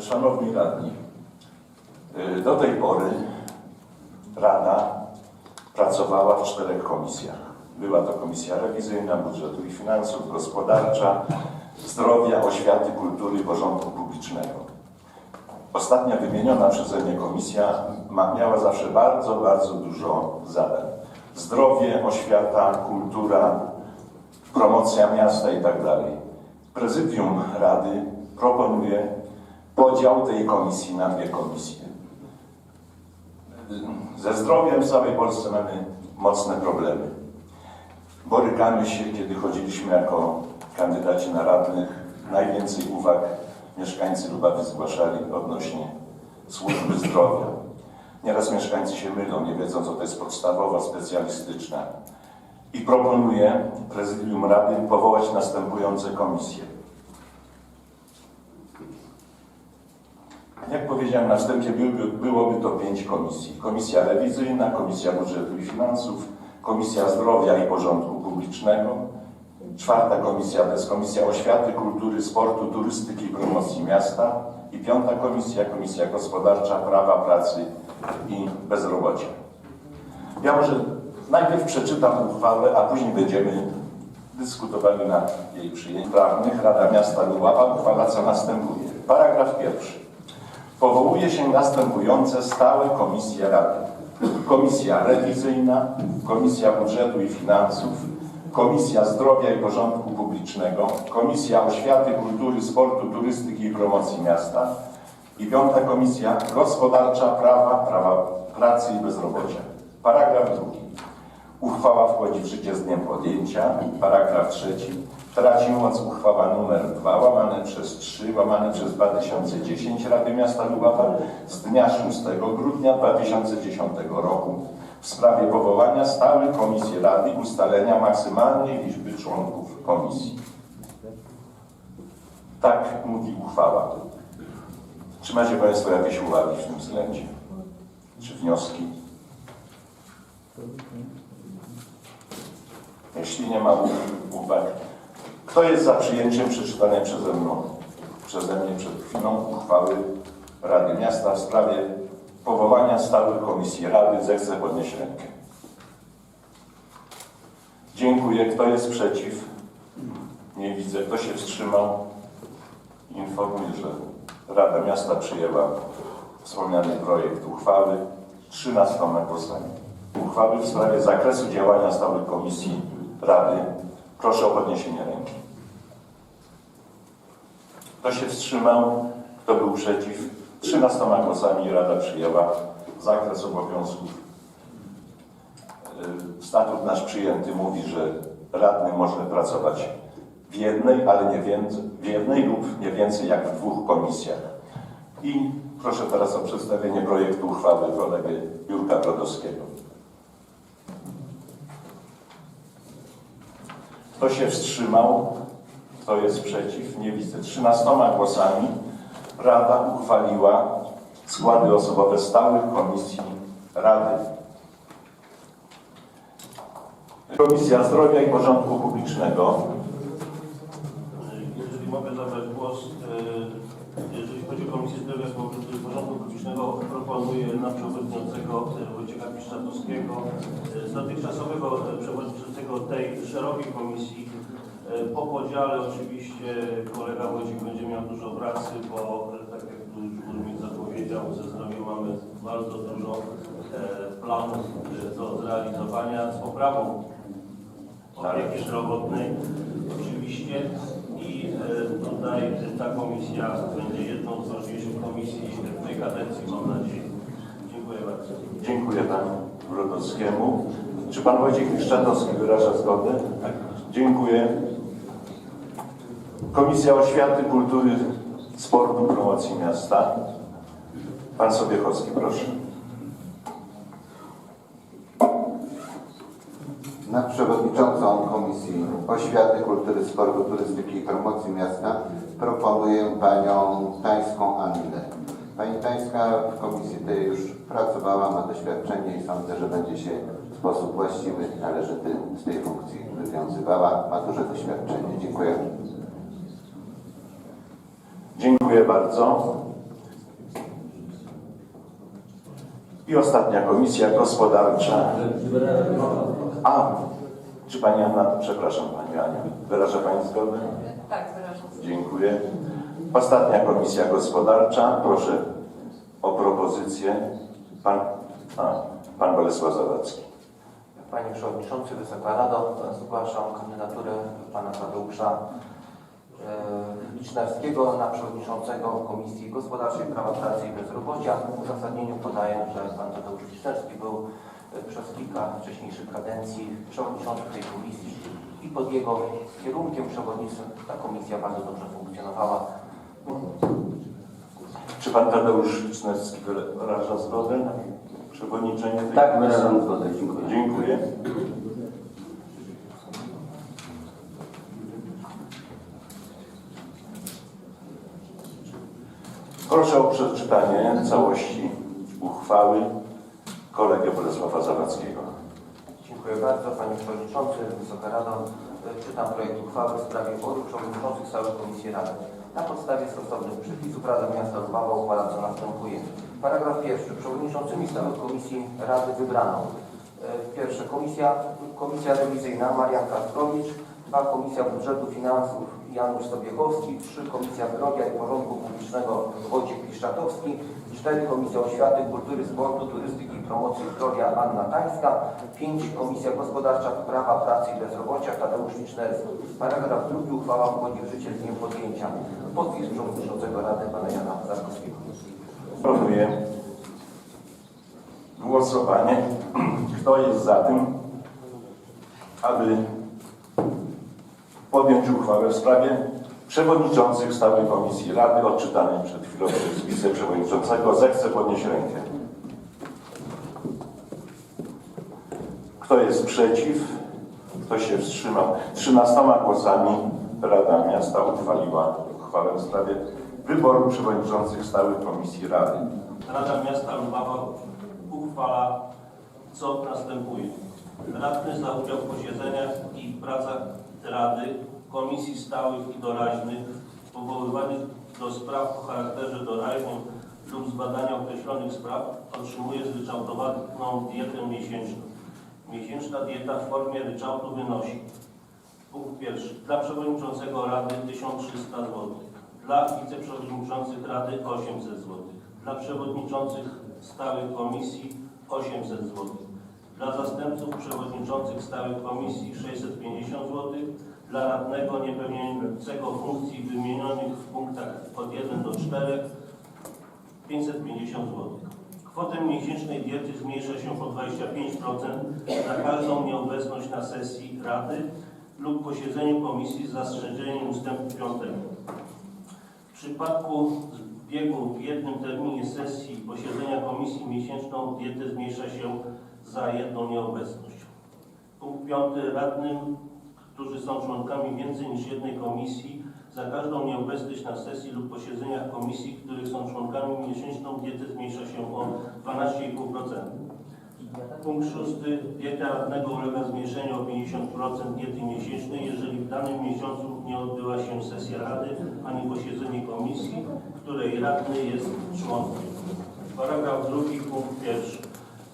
Szanowni Radni, y, do tej pory Rada pracowała w czterech komisjach. Była to Komisja Rewizyjna, Budżetu i Finansów, Gospodarcza, Zdrowia, Oświaty, Kultury i Porządku Publicznego. Ostatnia wymieniona przeze mnie komisja ma, miała zawsze bardzo, bardzo dużo zadań. Zdrowie, oświata, kultura, promocja miasta i tak dalej. Prezydium Rady proponuje podział tej komisji na dwie komisje. Ze zdrowiem w całej Polsce mamy mocne problemy. Borykamy się, kiedy chodziliśmy jako kandydaci na radnych, najwięcej uwag mieszkańcy Lubawy zgłaszali odnośnie służby zdrowia. Nieraz mieszkańcy się mylą, nie wiedzą, co to jest podstawowa, specjalistyczna. I proponuję prezydium Rady powołać następujące komisje. Jak powiedziałem na wstępie, byłby, byłoby to pięć komisji. Komisja rewizyjna, Komisja Budżetu i Finansów, Komisja Zdrowia i Porządku Publicznego, czwarta komisja to jest Komisja Oświaty, Kultury, Sportu, Turystyki i Promocji Miasta i piąta komisja, Komisja Gospodarcza, Prawa, Pracy i Bezrobocia. Ja może najpierw przeczytam uchwałę, a później będziemy dyskutowali nad jej przyjęciem prawnych. Rada Miasta Lubawa uchwala co następuje. Paragraf pierwszy. Powołuje się następujące stałe komisje Rady. Komisja Rewizyjna, Komisja Budżetu i Finansów, Komisja Zdrowia i Porządku Publicznego, Komisja Oświaty, Kultury, Sportu, Turystyki i Promocji Miasta i piąta Komisja Gospodarcza, Prawa, Prawa Pracy i Bezrobocia. Paragraf drugi. Uchwała wchodzi w życie z dniem podjęcia. Paragraf trzeci. Traci moc uchwała numer 2 łamane przez 3 łamane przez 2010 Rady Miasta Lubawa z dnia 6 grudnia 2010 roku w sprawie powołania stałej komisji Rady ustalenia maksymalnej liczby członków komisji. Tak mówi uchwała. Czy macie Państwo jakieś uwagi w tym względzie? Czy wnioski? Jeśli nie ma uwag, kto jest za przyjęciem przeczytanej przeze mną, przeze mnie przed chwilą uchwały Rady Miasta w sprawie powołania stałych komisji Rady, zechce podnieść rękę. Dziękuję. Kto jest przeciw? Nie widzę. Kto się wstrzymał? Informuję, że Rada Miasta przyjęła wspomniany projekt uchwały 13 głosami. Uchwały w sprawie zakresu działania stałych komisji Rady. Proszę o podniesienie ręki. Kto się wstrzymał? Kto był przeciw? 13 głosami Rada przyjęła zakres obowiązków. Yy, Statut nasz przyjęty mówi, że radny może pracować w jednej, ale nie więcej, w jednej lub nie więcej jak w dwóch komisjach. I proszę teraz o przedstawienie projektu uchwały kolegy Jurka Brodowskiego. Kto się wstrzymał? Kto jest przeciw? Nie widzę. 13 głosami Rada uchwaliła składy osobowe stałych komisji Rady. Komisja Zdrowia i Porządku Publicznego. Jeżeli mogę zabrać głos, e, jeżeli chodzi o Komisję Zdrowia i Porządku Publicznego, proponuję na przewodniczącego Wojciecha Piszczatowskiego, e, z dotychczasowego e, przewodniczącego tej szerokiej komisji. E, Po podziale oczywiście kolega Wojciech będzie miał dużo pracy, bo tak jak tu już burmistrz zapowiedział, ze zdrowiem mamy bardzo dużo planów do zrealizowania z poprawą opieki zdrowotnej oczywiście i e, tutaj ta komisja będzie jedną z ważniejszych komisji w tej kadencji, mam nadzieję. Dziękuję bardzo. Dziękuję panu Brodowskiemu. Czy pan Wojciech Piszczatowski wyraża zgodę? Tak. Dziękuję. Komisja Oświaty, Kultury, Sportu, Promocji Miasta. Pan Sobiechowski, proszę. Na przewodniczącą Komisji Oświaty, Kultury, Sportu, Turystyki i Promocji Miasta proponuję panią Tańską Annę. Pani Tańska w komisji tej już pracowała, ma doświadczenie i sądzę, że będzie się w sposób właściwy należyty z tej funkcji wywiązywała. Ma duże doświadczenie. Dziękuję. Dziękuję bardzo. I ostatnia komisja gospodarcza. A, czy Pani Anna, przepraszam Pani Aniu, wyraża Pani zgodę? Tak, wyrażam. Dziękuję. Ostatnia komisja gospodarcza. Proszę o propozycję. Pan, a, pan Bolesław Zawadzki. Panie Przewodniczący, Wysoka Rado, zgłaszam kandydaturę Pana Tadeusza e, Licznerskiego na Przewodniczącego Komisji Gospodarczej Prawa Pracy i Bezrobocia. W uzasadnieniu podaję, że Pan Tadeusz Licznerski był e, przez kilka wcześniejszych kadencji Przewodniczącym tej Komisji i pod jego kierunkiem przewodnictwem ta Komisja bardzo dobrze funkcjonowała. Czy pan Tadeusz Licznerski wyraża zgodę na przewodniczenie tej Tak, komisji? wyrażam zgodę. Dziękuję. Dziękuję. Proszę o przeczytanie całości uchwały kolegę Bolesława Zawadzkiego. Dziękuję bardzo Panie Przewodniczący, Wysoka Rado. Czytam projekt uchwały w sprawie wyboru przewodniczących stałych Komisji Rady. Na podstawie stosownych przepisów Rada Miasta Lwowa uchwala co następuje. Paragraf pierwszy. Przewodniczącymi stałych Komisji Rady wybrano e, pierwsze Komisja, Komisja Rewizyjna Marian Kastrowicz, dwa Komisja Budżetu Finansów Janusz Sobiechowski, trzy Komisja Zdrowia i Porządku Publicznego Wojciech Piszczatowski, cztery Komisja Oświaty, Kultury, Sportu, Turystyki i Promocji Zdrowia Anna Tańska, pięć Komisja Gospodarcza, Prawa, Pracy i Bezrobocia Tadeusz Licznerski. Paragraf drugi uchwała wchodzi w życie z dniem podjęcia. Podpis Przewodniczącego Rady Pana Jana Zarkowskiego. Proponuję głosowanie. Kto jest za tym, aby podjąć uchwałę w sprawie przewodniczących stałej komisji Rady odczytanej przed chwilą przez wiceprzewodniczącego. Zechce podnieść rękę. Kto jest przeciw? Kto się wstrzymał? Trzynastoma głosami Rada Miasta uchwaliła uchwałę w sprawie wyboru przewodniczących stałych komisji Rady. Rada Miasta Lwowa uchwala, co następuje. Radny za udział w posiedzeniach i pracach Rady, Komisji Stałych i Doraźnych powoływanych do spraw o charakterze doraźnym lub zbadania określonych spraw otrzymuje zryczałtowaną dietę miesięczną. Miesięczna dieta w formie ryczałtu wynosi Punkt pierwszy. Dla przewodniczącego Rady 1300 zł. Dla wiceprzewodniczących Rady 800 zł. Dla przewodniczących stałych komisji 800 zł. Dla zastępców przewodniczących stałych komisji 650 zł. Dla radnego niepełniącego funkcji wymienionych w punktach od 1 do 4 550 zł. Kwotę miesięcznej diety zmniejsza się o 25% za każdą nieobecność na sesji Rady lub posiedzeniu komisji z zastrzeżeniem ustępu 5. W przypadku zbiegu w jednym terminie sesji posiedzenia komisji miesięczną dietę zmniejsza się za jedną nieobecność. Punkt 5. Radnym, którzy są członkami więcej niż jednej komisji, za każdą nieobecność na sesji lub posiedzeniach komisji, których są członkami miesięczną dietę zmniejsza się o 12,5%. Punkt szósty. Dieta radnego ulega zmniejszeniu o 50% diety miesięcznej, jeżeli w danym miesiącu nie odbyła się sesja rady ani posiedzenie komisji, której radny jest członkiem. Paragraf drugi, punkt pierwszy.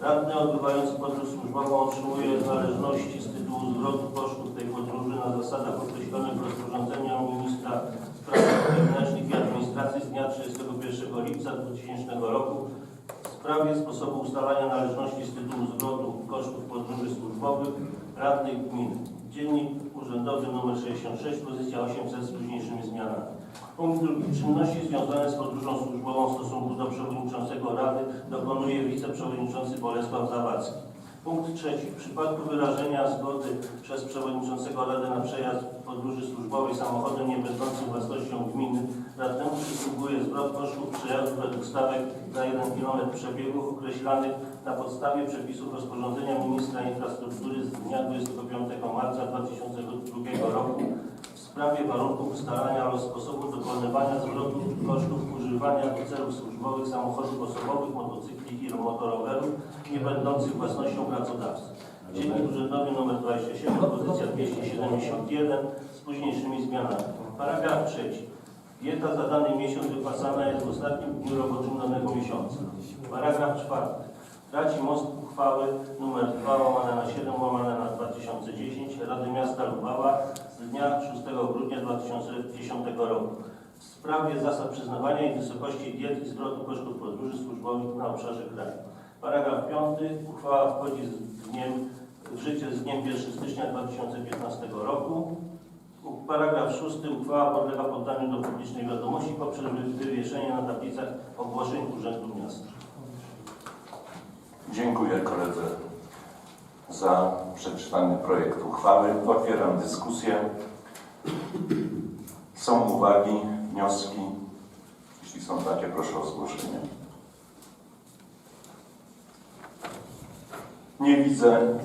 Radny odbywający podróż służbową otrzymuje należności z tytułu zwrotu kosztów tej podróży na zasadach określonych rozporządzeniem ministra spraw wewnętrznych i administracji z dnia 31 lipca 2000 roku w sprawie sposobu ustalania należności z tytułu zwrotu kosztów podróży służbowych radnych gmin. Dziennik Urzędowy nr 66, pozycja 800 z późniejszymi zmianami. Punkt drugi. Czynności związane z podróżą służbową w stosunku do przewodniczącego Rady dokonuje wiceprzewodniczący Bolesław Zawadzki. Punkt trzeci. W przypadku wyrażenia zgody przez przewodniczącego Rady na przejazd podróży służbowej samochodem niebędącym własnością gminy, radnemu przysługuje zwrot kosztów przejazdu według stawek za 1 km przebiegu określanych na podstawie przepisów rozporządzenia ministra infrastruktury z dnia 25 marca 2002 roku sprawie warunków ustalania oraz sposobu dokonywania zwrotu kosztów używania do celów służbowych samochodów osobowych, motocykli i motorowerów nie będących własnością pracodawcy. Dziennik Urzędowy nr 27, pozycja 271 z późniejszymi zmianami. Paragraf trzeci. Dieta za dany miesiąc wypłacana jest w ostatnim dniu roboczym danego miesiąca. Paragraf czwarty. Traci moc uchwały nr 2 łamane na 7 łamane na 2010 Rady Miasta Lubawa dnia 6 grudnia 2010 roku w sprawie zasad przyznawania i wysokości diet i zwrotu kosztów podróży służbowych na obszarze kraju. Paragraf 5. Uchwała wchodzi z dniem, w życie z dniem 1 stycznia 2015 roku. Paragraf 6. Uchwała podlega poddaniu do publicznej wiadomości poprzez wywieszenie na tablicach ogłoszeń Urzędu Miasta. Dziękuję koledze za przeczytany projekt uchwały. Otwieram dyskusję. Są uwagi, wnioski? Jeśli są takie, proszę o zgłoszenie. Nie widzę.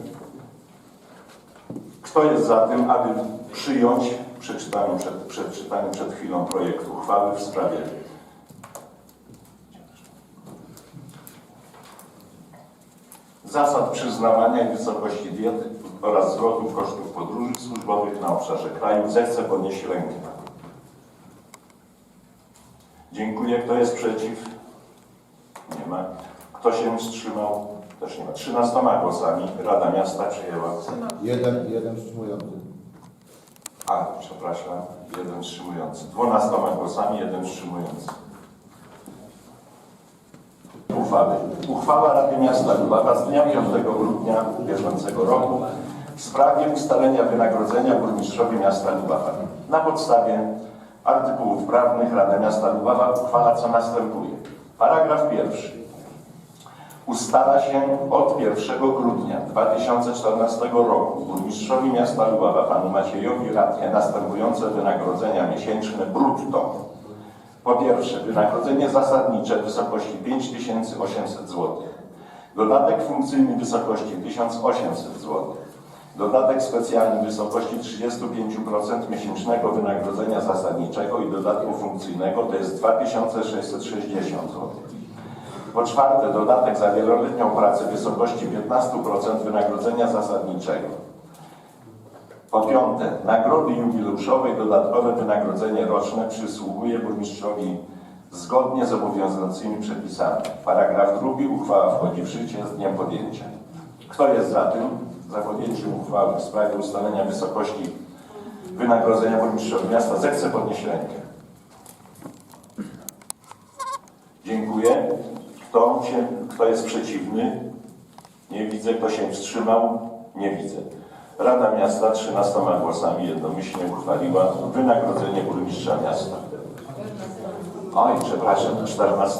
Kto jest za tym, aby przyjąć przeczytany przed, przed chwilą projekt uchwały w sprawie zasad przyznawania i wysokości diety oraz zwrotów kosztów podróży służbowych na obszarze kraju, zechce podnieść rękę. Dziękuję. Kto jest przeciw? Nie ma. Kto się wstrzymał? Też nie ma. 13 głosami Rada Miasta przyjęła. Jeden, jeden wstrzymujący. A, przepraszam, jeden wstrzymujący. 12 głosami, jeden wstrzymujący. Uchwały. Uchwała Rady Miasta Lubawa z dnia 5 grudnia bieżącego roku w sprawie ustalenia wynagrodzenia burmistrzowi miasta Lubawa. Na podstawie artykułów prawnych Rada Miasta Lubawa uchwala co następuje. Paragraf pierwszy. Ustala się od 1 grudnia 2014 roku burmistrzowi miasta Lubawa, panu Maciejowi Ratnie, następujące wynagrodzenia miesięczne brutto. Po pierwsze, wynagrodzenie zasadnicze w wysokości 5800 zł. Dodatek funkcyjny w wysokości 1800 zł. Dodatek specjalny w wysokości 35% miesięcznego wynagrodzenia zasadniczego i dodatku funkcyjnego to jest 2660 zł. Po czwarte, dodatek za wieloletnią pracę w wysokości 15% wynagrodzenia zasadniczego. Po piąte, nagrody jubileuszowe i dodatkowe wynagrodzenie roczne przysługuje burmistrzowi zgodnie z obowiązującymi przepisami. Paragraf drugi. Uchwała wchodzi w życie z dniem podjęcia. Kto jest za tym? Za podjęciem uchwały w sprawie ustalenia wysokości wynagrodzenia burmistrzowi miasta zechce podnieść rękę. Dziękuję. Kto, się, kto jest przeciwny? Nie widzę. Kto się wstrzymał? Nie widzę. Rada Miasta 13 głosami jednomyślnie uchwaliła wynagrodzenie burmistrza miasta. Oj, przepraszam, 14.